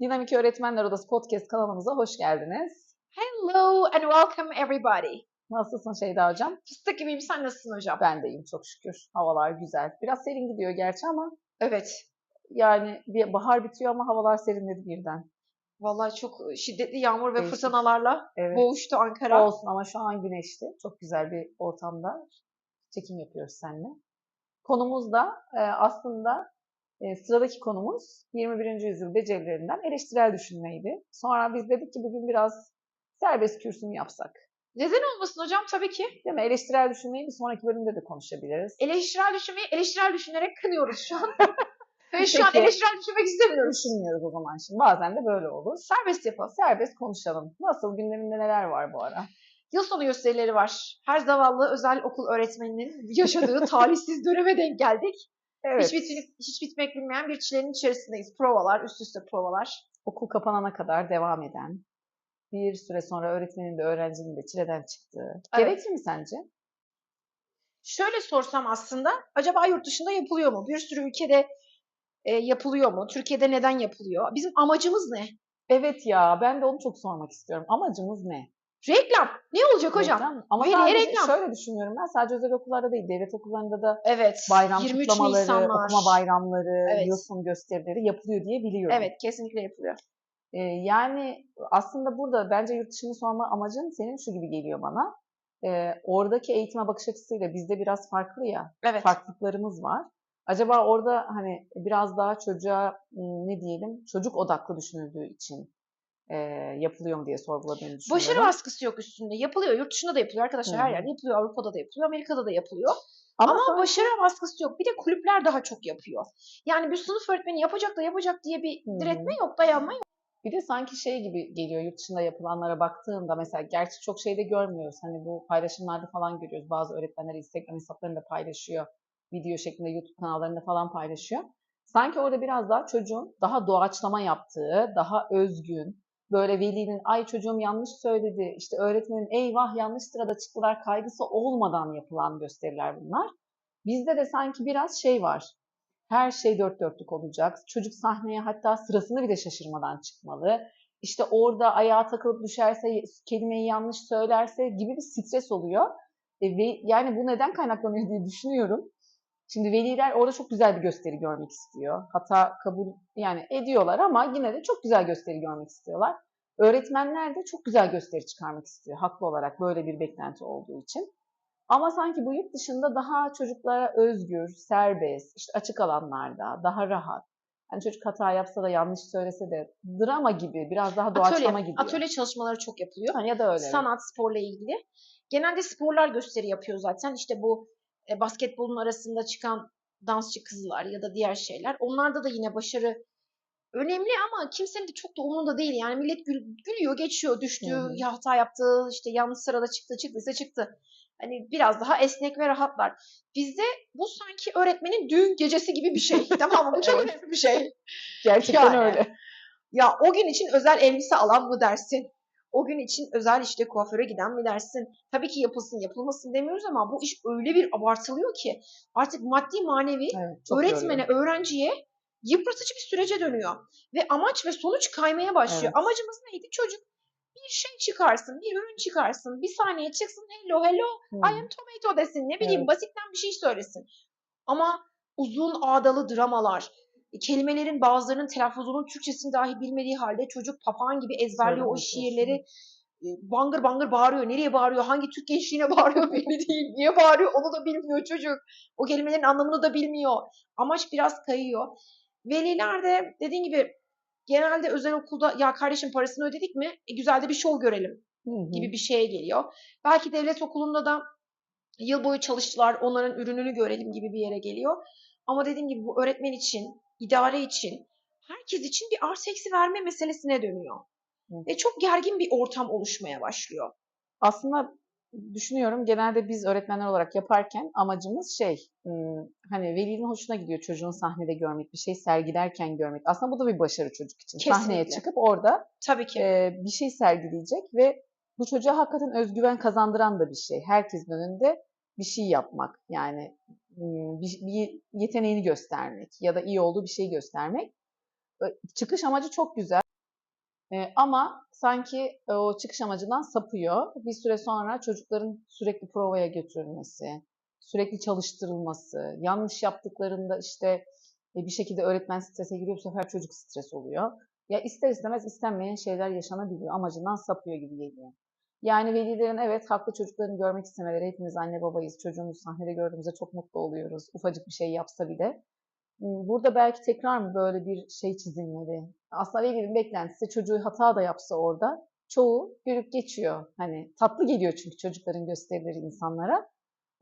Dinamik Öğretmenler Odası Podcast kanalımıza hoş geldiniz. Hello and welcome everybody. Nasılsın Şeyda Hocam? Fıstık gibiyim sen nasılsın hocam? Ben de iyiyim çok şükür. Havalar güzel. Biraz serin gidiyor gerçi ama Evet. yani bir bahar bitiyor ama havalar serinledi birden. Vallahi çok şiddetli yağmur ve Değişik. fırtınalarla Evet. boğuştu Ankara. Olsun ama şu an güneşli. Çok güzel bir ortamda çekim yapıyoruz seninle. Konumuz da e, aslında e, sıradaki konumuz 21. yüzyıl becerilerinden eleştirel düşünmeydi. Sonra biz dedik ki bugün biraz serbest kürsümü yapsak. Neden olmasın hocam? Tabii ki. Değil mi? Eleştirel düşünmeyi bir sonraki bölümde de konuşabiliriz. Eleştirel düşünmeyi eleştirel düşünerek kınıyoruz şu an. ve şu an eleştirel düşünmek istemiyoruz. Düşünmüyoruz o zaman şimdi. Bazen de böyle olur. Serbest yapalım. Serbest konuşalım. Nasıl? Gündeminde neler var bu ara? Yıl sonu gösterileri var. Her zavallı özel okul öğretmeninin yaşadığı talihsiz döneme denk geldik. Evet. Hiç, bitmek, hiç bitmek bilmeyen bir çilenin içerisindeyiz. Provalar, üst üste provalar. Okul kapanana kadar devam eden, bir süre sonra öğretmenin de öğrencinin de çileden çıktığı. Evet. Gerekli mi sence? Şöyle sorsam aslında acaba yurt dışında yapılıyor mu? Bir sürü ülkede e, yapılıyor mu? Türkiye'de neden yapılıyor? Bizim amacımız ne? Evet ya ben de onu çok sormak istiyorum. Amacımız ne? Reklam. Ne olacak hocam? Reklam. Ama sadece reklam. şöyle düşünüyorum ben sadece özel okullarda değil devlet okullarında da Evet. bayram 23 kutlamaları, Nisanlar. okuma bayramları, Evet. sonu gösterileri yapılıyor diye biliyorum. Evet kesinlikle yapılıyor. Ee, yani aslında burada bence yurt dışını sorma amacın senin şu gibi geliyor bana. Ee, oradaki eğitime bakış açısıyla bizde biraz farklı ya. Evet. Farklılıklarımız var. Acaba orada hani biraz daha çocuğa ım, ne diyelim çocuk odaklı düşünüldüğü için e, yapılıyor mu diye sorguladığını düşünüyorum. Başarı baskısı yok üstünde. Yapılıyor. Yurt dışında da yapılıyor arkadaşlar. Hı Her yerde yapılıyor. Avrupa'da da yapılıyor. Amerika'da da yapılıyor. Ama, Ama sonra- başarı baskısı yok. Bir de kulüpler daha çok yapıyor. Yani bir sınıf öğretmeni yapacak da yapacak diye bir hı. diretme yok, dayanma yok. Bir de sanki şey gibi geliyor yurt dışında yapılanlara baktığımda mesela gerçi çok şeyde görmüyoruz. Hani bu paylaşımlarda falan görüyoruz. Bazı öğretmenler Instagram hesaplarında paylaşıyor. Video şeklinde YouTube kanallarında falan paylaşıyor. Sanki orada biraz daha çocuğun daha doğaçlama yaptığı, daha özgün, böyle velinin ay çocuğum yanlış söyledi, işte öğretmenin eyvah yanlış sırada çıktılar kaygısı olmadan yapılan gösteriler bunlar. Bizde de sanki biraz şey var. Her şey dört dörtlük olacak. Çocuk sahneye hatta sırasını bile şaşırmadan çıkmalı. İşte orada ayağa takılıp düşerse, kelimeyi yanlış söylerse gibi bir stres oluyor. E, ve yani bu neden kaynaklanıyor diye düşünüyorum. Şimdi veliler orada çok güzel bir gösteri görmek istiyor. Hata kabul yani ediyorlar ama yine de çok güzel gösteri görmek istiyorlar. Öğretmenler de çok güzel gösteri çıkarmak istiyor haklı olarak böyle bir beklenti olduğu için. Ama sanki bu yurt dışında daha çocuklara özgür, serbest, işte açık alanlarda, daha rahat. Hani çocuk hata yapsa da yanlış söylese de drama gibi, biraz daha doğaçlama Atölye, gidiyor. atölye çalışmaları çok yapılıyor. Ha, ya da öyle. sanat, sporla ilgili. Genelde sporlar gösteri yapıyor zaten. İşte bu e, basketbolun arasında çıkan dansçı kızlar ya da diğer şeyler. Onlarda da yine başarı önemli ama kimsenin de çok da umurunda değil. Yani millet gül- gülüyor, geçiyor, düştü, hı. ya hata yaptı, işte yanlış sırada çıktı, çıktıysa çıktı. Hani biraz daha esnek ve rahatlar. Bizde bu sanki öğretmenin düğün gecesi gibi bir şey. tamam mı? Bu çok önemli bir şey. Gerçekten Yani. öyle. Ya o gün için özel elbise alan mı dersin? O gün için özel işte kuaföre giden mi dersin? Tabii ki yapılsın yapılmasın demiyoruz ama bu iş öyle bir abartılıyor ki artık maddi manevi Evet, öğretmene, yoruyor. öğrenciye yıpratıcı bir sürece dönüyor. Ve amaç ve sonuç kaymaya başlıyor. Evet. Amacımız neydi? Çocuk bir şey çıkarsın, bir ürün çıkarsın, bir saniye çıksın hello hello Hı. I am tomato desin, ne bileyim Evet. basitten bir şey söylesin. Ama uzun ağdalı dramalar, kelimelerin bazılarının telaffuzunun Türkçesini dahi bilmediği halde çocuk papağan gibi ezberliyor o Söylemek şiirleri. e, Bangır bangır bağırıyor. Nereye bağırıyor? Hangi Türk gençliğine bağırıyor belli değil. Niye bağırıyor onu da bilmiyor çocuk. O kelimelerin anlamını da bilmiyor. Amaç biraz kayıyor. Veliler de dediğin gibi genelde özel okulda ya kardeşim parasını ödedik mi? E, güzel de bir şov görelim gibi bir şeye geliyor. Belki devlet okulunda da yıl boyu çalıştılar, onların ürününü görelim gibi bir yere geliyor. Ama dediğim gibi bu öğretmen için, idare için, herkes için bir artı eksi verme meselesine dönüyor. Hı. Ve çok gergin bir ortam oluşmaya başlıyor. Aslında düşünüyorum genelde biz öğretmenler olarak yaparken amacımız şey hani velinin hoşuna gidiyor çocuğun sahnede görmek, bir şey sergilerken görmek. Aslında bu da bir başarı çocuk için. Sahneye Kesinlikle. çıkıp orada Tabii ki. e, bir şey sergileyecek ve bu çocuğa hakikaten özgüven kazandıran da bir şey. Herkesin önünde bir şey yapmak yani bir, bir yeteneğini göstermek ya da iyi olduğu bir şeyi göstermek. Çıkış amacı çok güzel. E, ama sanki o çıkış amacından sapıyor. Bir süre sonra çocukların sürekli provaya götürülmesi, sürekli çalıştırılması, yanlış yaptıklarında işte e, bir şekilde öğretmen strese giriyor, bu sefer çocuk stres oluyor. Ya ister istemez istenmeyen şeyler yaşanabiliyor, amacından sapıyor gibi geliyor. Yani velilerin evet haklı çocuklarını görmek istemeleri, hepimiz anne babayız, çocuğumuzu sahnede gördüğümüzde çok mutlu oluyoruz, ufacık bir şey yapsa bile. Burada belki tekrar mı böyle bir şey çizilmeli? Aslında velinin beklentisi çocuğu hata da yapsa orada çoğu gülüp geçiyor. Hani tatlı geliyor çünkü çocukların gösterileri insanlara.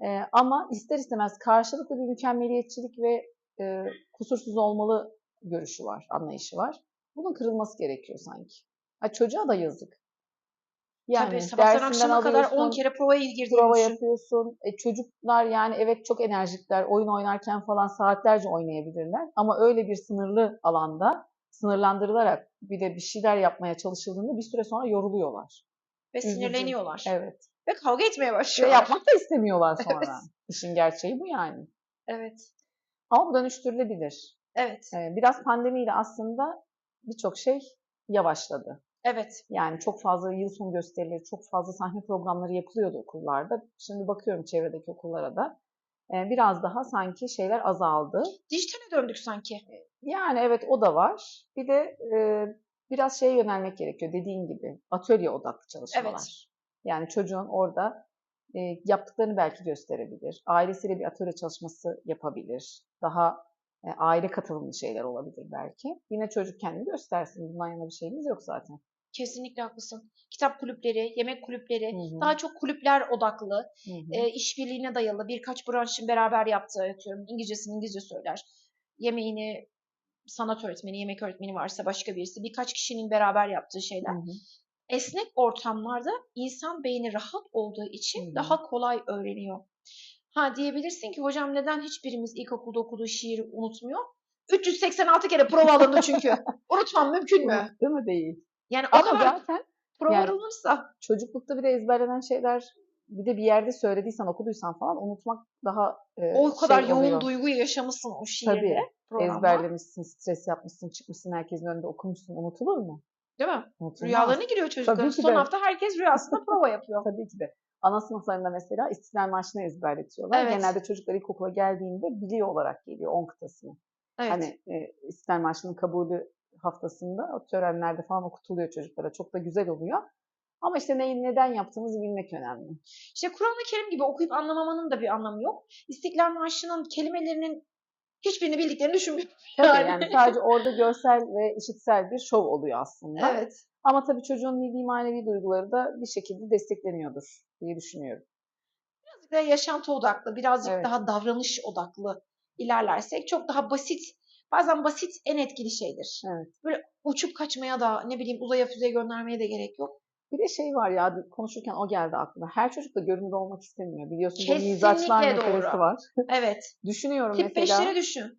Ee, ama ister istemez karşılıklı bir mükemmeliyetçilik ve e, kusursuz olmalı görüşü var, anlayışı var. Bunun kırılması gerekiyor sanki. Ha, çocuğa da yazık. Yani Tabii sabahtan akşama kadar 10 kere provaya girdiğini Prova düşün. yapıyorsun. E, çocuklar yani evet çok enerjikler. Oyun oynarken falan saatlerce oynayabilirler. Ama öyle bir sınırlı alanda sınırlandırılarak bir de bir şeyler yapmaya çalışıldığında bir süre sonra yoruluyorlar. Ve sinirleniyorlar. Evet. Ve kavga etmeye Ve başlıyorlar. yapmak da istemiyorlar sonra. Evet. İşin gerçeği bu yani. Evet. Ama bu dönüştürülebilir. Evet. Ee, biraz pandemiyle aslında birçok şey yavaşladı. Evet. Yani çok fazla yıl sonu gösterileri, çok fazla sahne programları yapılıyordu okullarda. Şimdi bakıyorum çevredeki okullara da. Ee, biraz daha sanki şeyler azaldı. Dijitale döndük sanki. Yani evet o da var. Bir de e, biraz şeye yönelmek gerekiyor dediğin gibi. Atölye odaklı çalışmalar. Evet. Yani çocuğun orada e, yaptıklarını belki gösterebilir. Ailesiyle bir atölye çalışması yapabilir. Daha e, aile katılımlı şeyler olabilir belki. Yine çocuk kendini göstersin. Bundan yana bir şeyimiz yok zaten. Kesinlikle haklısın. Kitap kulüpleri, yemek kulüpleri, Hı hı. daha çok kulüpler odaklı, Hı hı. e, işbirliğine dayalı birkaç branşın beraber yaptığı atıyorum. İngilizcesini İngilizce söyler. Yemeğini sanat öğretmeni, yemek öğretmeni varsa başka birisi. Birkaç kişinin beraber yaptığı şeyler. Hı hı. Esnek ortamlarda insan beyni rahat olduğu için Hı hı. daha kolay öğreniyor. Ha diyebilirsin ki hocam neden hiçbirimiz ilkokulda okuduğu şiiri unutmuyor? 386 kere prova alındı çünkü. Unutmam mümkün mü? Değil mi? Değil. Yani Ama kadar zaten prova yani- çocuklukta bir de ezberlenen şeyler bir de bir yerde söylediysen, okuduysan falan unutmak daha e, O kadar şey yoğun oluyor. duyguyu yaşamışsın o şiirde. Tabii. programda. Ezberlemişsin, stres yapmışsın, çıkmışsın herkesin önünde okumuşsun. Unutulur mu? Değil mi? Unutulmaz. Rüyalarına giriyor çocukların. Son de. hafta herkes rüyasında prova yapıyor. Tabii ki de. Ana sınıflarında mesela İstiklal Marşı'nı ezberletiyorlar. Evet. Genelde çocuklar ilkokula geldiğinde biliyor olarak geliyor 10 kıtasını. Evet. Hani e, İstiklal Marşı'nın kabulü haftasında o törenlerde falan okutuluyor çocuklara. Çok da güzel oluyor. Ama işte neyi neden yaptığımızı bilmek önemli. İşte Kur'an-ı Kerim gibi okuyup anlamamanın da bir anlamı yok. İstiklal Marşı'nın kelimelerinin hiçbirini bildiklerini düşünmüyorum. Tabii Yani. yani sadece orada görsel ve işitsel bir şov oluyor aslında. Evet. Ama tabii çocuğun milli manevi duyguları da bir şekilde destekleniyordur diye düşünüyorum. Birazcık daha yaşantı odaklı, birazcık Evet. daha davranış odaklı ilerlersek çok daha basit, bazen basit en etkili şeydir. Evet. Böyle uçup kaçmaya da ne bileyim uzaya füze göndermeye de gerek yok. Bir de şey var ya konuşurken o geldi aklıma. Her çocuk da görünür olmak istemiyor. Biliyorsun bu Kesinlikle mizaçlar doğru. meselesi var. Evet. Düşünüyorum Tip mesela. 5'leri düşün.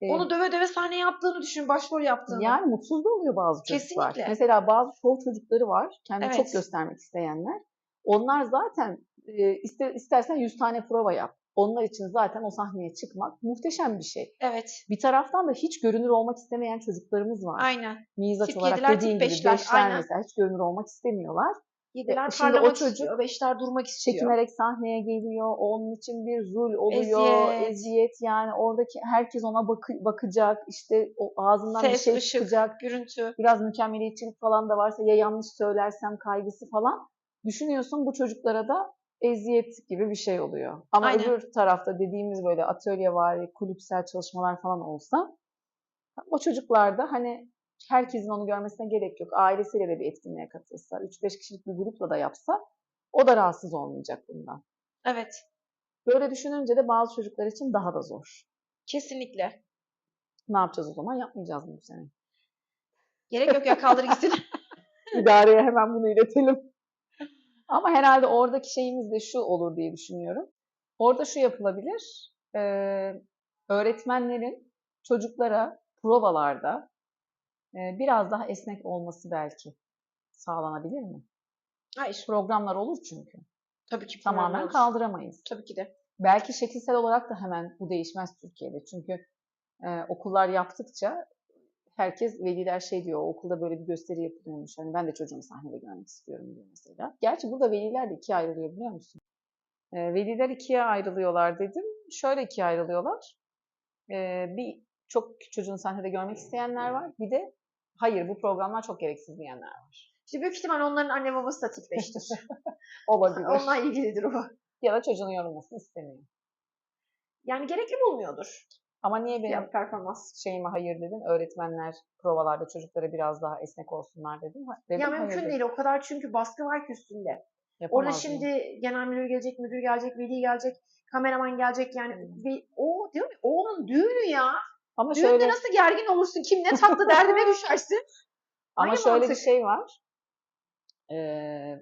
e, Onu döve döve sahneye attığını düşün, başrol yaptığını. Yani mutsuz da oluyor bazı çocuklar. Kesinlikle. Mesela bazı şov çocukları var. Kendini Evet. çok göstermek isteyenler. Onlar zaten e, ister, istersen 100 tane prova yap. Onlar için zaten o sahneye çıkmak muhteşem bir şey. Evet. Bir taraftan da hiç görünür olmak istemeyen çocuklarımız var. Aynen. Mizaç Tip olarak yediler, tip dediğin gibi beşler, beşler aynen. mesela hiç görünür olmak istemiyorlar. Yediler E, şimdi o parlamak çocuk istiyor, beşler durmak istiyor. Çekinerek sahneye geliyor. Onun için bir zul oluyor. Eziyet. Eziyet, yani oradaki herkes ona bakı- bakacak. İşte o ağzından bir Ses, şey ışık, çıkacak. görüntü. Biraz mükemmeliyetçilik falan da varsa ya yanlış söylersem kaygısı falan. Düşünüyorsun bu çocuklara da eziyet gibi bir şey oluyor. Ama Aynen. öbür tarafta dediğimiz böyle atölye var, kulüpsel çalışmalar falan olsa o çocuklar da hani herkesin onu görmesine gerek yok. Ailesiyle de bir etkinliğe katılsa, 3-5 kişilik bir grupla da yapsa o da rahatsız olmayacak bundan. Evet. Böyle düşününce de bazı çocuklar için daha da zor. Kesinlikle. Ne yapacağız o zaman? Yapmayacağız mı bu sene? Gerek yok ya kaldır gitsin. İdareye hemen bunu iletelim. Ama herhalde oradaki şeyimiz de şu olur diye düşünüyorum. Orada şu yapılabilir. Ee, öğretmenlerin çocuklara provalarda e, biraz daha esnek olması belki sağlanabilir mi? Hayır. Programlar olur çünkü. Tabii ki Tamamen olur. kaldıramayız. Tabii ki de. Belki şekilsel olarak da hemen bu değişmez Türkiye'de. Çünkü e, okullar yaptıkça herkes veliler şey diyor, "O okulda böyle bir gösteri yapılıyormuş. Hani ben de çocuğumu sahnede görmek istiyorum diyor mesela. Gerçi burada veliler de ikiye ayrılıyor biliyor musun? Ee, veliler ikiye ayrılıyorlar dedim. Şöyle ikiye ayrılıyorlar. Ee, bir çok çocuğunu sahnede görmek isteyenler var. Bir de hayır bu programlar çok gereksiz diyenler var. İşte büyük ihtimal onların anne babası da tip beştir. Olabilir. Onunla ilgilidir o. ya da çocuğun yorulmasını istemiyor. Yani gerekli bulmuyordur. Ama niye benim Fiyat performans. şeyime hayır dedin? Öğretmenler provalarda çocuklara biraz daha esnek olsunlar dedim. Ha- dedim Ya hayır mümkün dedim. değil o kadar çünkü baskı var ki üstünde. Orada Yapamaz mı? şimdi genel müdür gelecek, müdür gelecek, veli gelecek, kameraman gelecek yani. Ve o diyor mu? O onun düğünü ya. ama Düğünde şöyle nasıl gergin olursun? Kim ne tatlı derdine düşersin. ama Aynı şöyle bir mantık. şey var. Ee,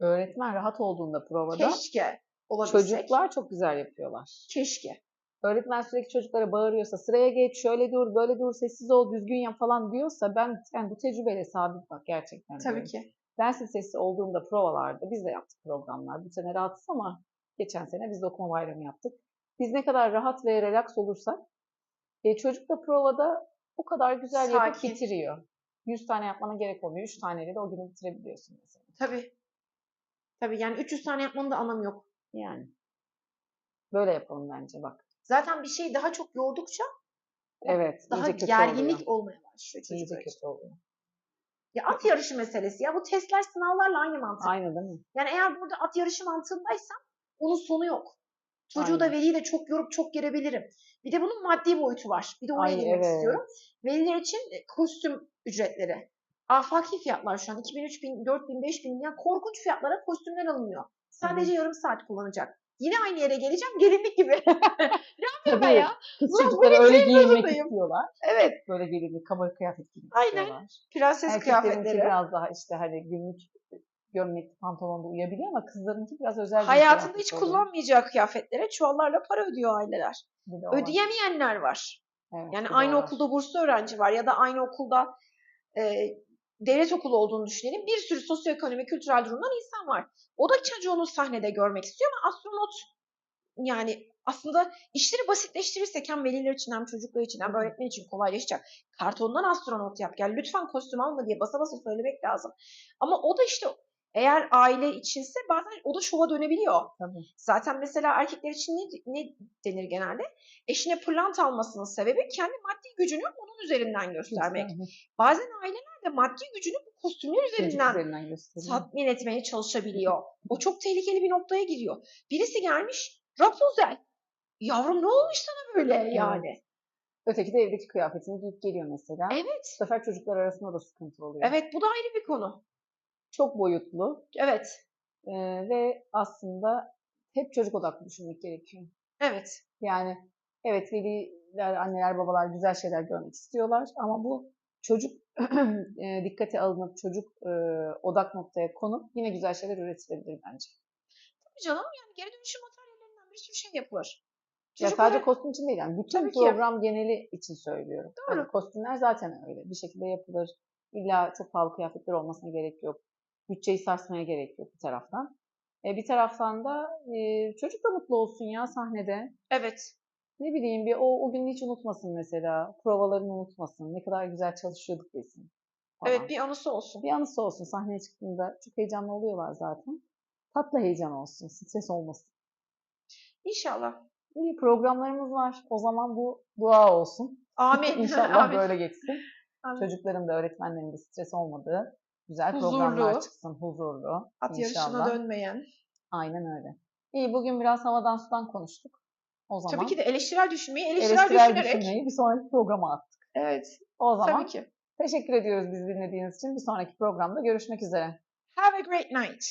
öğretmen rahat olduğunda provada Keşke olabilsek. çocuklar çok güzel yapıyorlar. Keşke. Öğretmen sürekli çocuklara bağırıyorsa sıraya geç, şöyle dur, böyle dur, sessiz ol, düzgün yap falan diyorsa ben yani bu tecrübeyle sabit bak gerçekten. Tabii diyorum. ki. Ben stresli olduğumda provalarda biz de yaptık programlar. Bu sene rahatız ama geçen sene biz de okuma bayramı yaptık. Biz ne kadar rahat ve relax olursak e, çocuk da provada o kadar güzel yapıp Sakin. bitiriyor. 100 tane yapmana gerek olmuyor. 3 taneyle de o günü bitirebiliyorsun mesela. Tabii. Tabii yani 300 tane yapmanın da anlamı yok. Yani. Böyle yapalım bence bak. Zaten bir şeyi daha çok yordukça Evet. daha gerginlik oluyor. olmaya başlıyor İyice için. kötü oluyor. Ya at yarışı meselesi ya bu testler sınavlarla aynı mantık. Aynı değil mi? Yani eğer burada at yarışı mantığındaysan onun sonu yok. Çocuğu da Aynen. veliyi de çok yorup çok gerebilirim. Bir de bunun maddi boyutu var. Bir de Ay, girmek evet. istiyorum. Veliler için e, kostüm ücretleri. Afaki fiyatlar şu an 2000, 3000, 4000, 5000 yani korkunç fiyatlara kostümler alınıyor. Sadece yarım saat kullanacak. Yine aynı yere geleceğim gelinlik gibi. ne yapayım ben ya? Kız Ulan çocukları öyle şey giyinmek istiyorlar. Evet. Böyle gelinlik, kabarık kıyafet giymek Aynen. istiyorlar. Prenses kıyafetleri. biraz daha işte hani günlük gömlek, pantolonda uyabiliyor ama kızlarınki biraz özel Hayatında hiç oluyor. kullanmayacağı kıyafetlere çuvallarla para ödüyor aileler. Ödeyemeyenler var. Evet, Yani aynı var. okulda burslu öğrenci var ya da aynı okulda e, devlet okulu olduğunu düşünelim. Bir sürü sosyoekonomik, kültürel durumdan insan var. O da çocuğunu sahnede görmek istiyor ama astronot yani aslında işleri basitleştirirsek hem veliler için hem çocuklar için hem öğretmen için kolaylaşacak. Kartondan astronot yap. Gel lütfen kostüm alma diye basa basa söylemek lazım. Ama o da işte eğer aile içinse bazen o da şova dönebiliyor. Tabii. Zaten mesela erkekler için ne, ne denir genelde? Eşine pırlanta almasının sebebi kendi maddi gücünü onun üzerinden göstermek. Kesinlikle. Bazen aileler de maddi gücünü bu kostümler üzerinden üzerinden tatmin etmeye çalışabiliyor. O çok tehlikeli bir noktaya giriyor. Birisi gelmiş Rapunzel. Yavrum ne olmuş sana böyle yani? Öteki de evdeki kıyafetini giyip geliyor mesela. Evet. Bu sefer çocuklar arasında da sıkıntı oluyor. Evet bu da ayrı bir konu. Çok boyutlu Evet. ee, ve aslında hep çocuk odaklı düşünmek gerekiyor. Evet. Yani evet veliler, anneler, babalar güzel şeyler görmek istiyorlar ama bu çocuk e, dikkate alınıp çocuk e, odak noktaya konup yine güzel şeyler üretilebilir bence. Tabii canım yani geri dönüşüm materyallerinden bir sürü şey yapılır. Ya Çocuklara- sadece kostüm için değil yani bütün Tabii ki. program geneli için söylüyorum. Doğru. Hani kostümler zaten öyle bir şekilde yapılır. İlla çok pahalı kıyafetler olmasına gerek yok. Bütçeyi sarsmaya gerek yok bir taraftan. E, bir taraftan da e, çocuk da mutlu olsun ya sahnede. Evet. Ne bileyim bir o, o günü hiç unutmasın mesela. Provalarını unutmasın. Ne kadar güzel çalışıyorduk desin. falan. Evet bir anısı olsun. bir anısı olsun sahneye çıktığında. Çok heyecanlı oluyorlar zaten. Tatlı heyecan olsun. Stres olmasın. İnşallah. İyi programlarımız var. O zaman bu dua olsun. Amin. İnşallah Amin. böyle geçsin. Amin. Çocukların da öğretmenlerin de stres olmadığı güzel Huzurlu. programlar çıksın. Huzurlu. At İnşallah. yarışına dönmeyen. Aynen öyle. İyi bugün biraz havadan sudan konuştuk. O zaman Tabii ki de eleştirel düşünmeyi eleştirel, eleştirel düşünerek. düşünmeyi bir sonraki programa attık. Evet. O zaman Tabii ki. teşekkür ediyoruz bizi dinlediğiniz için. Bir sonraki programda görüşmek üzere. Have a great night.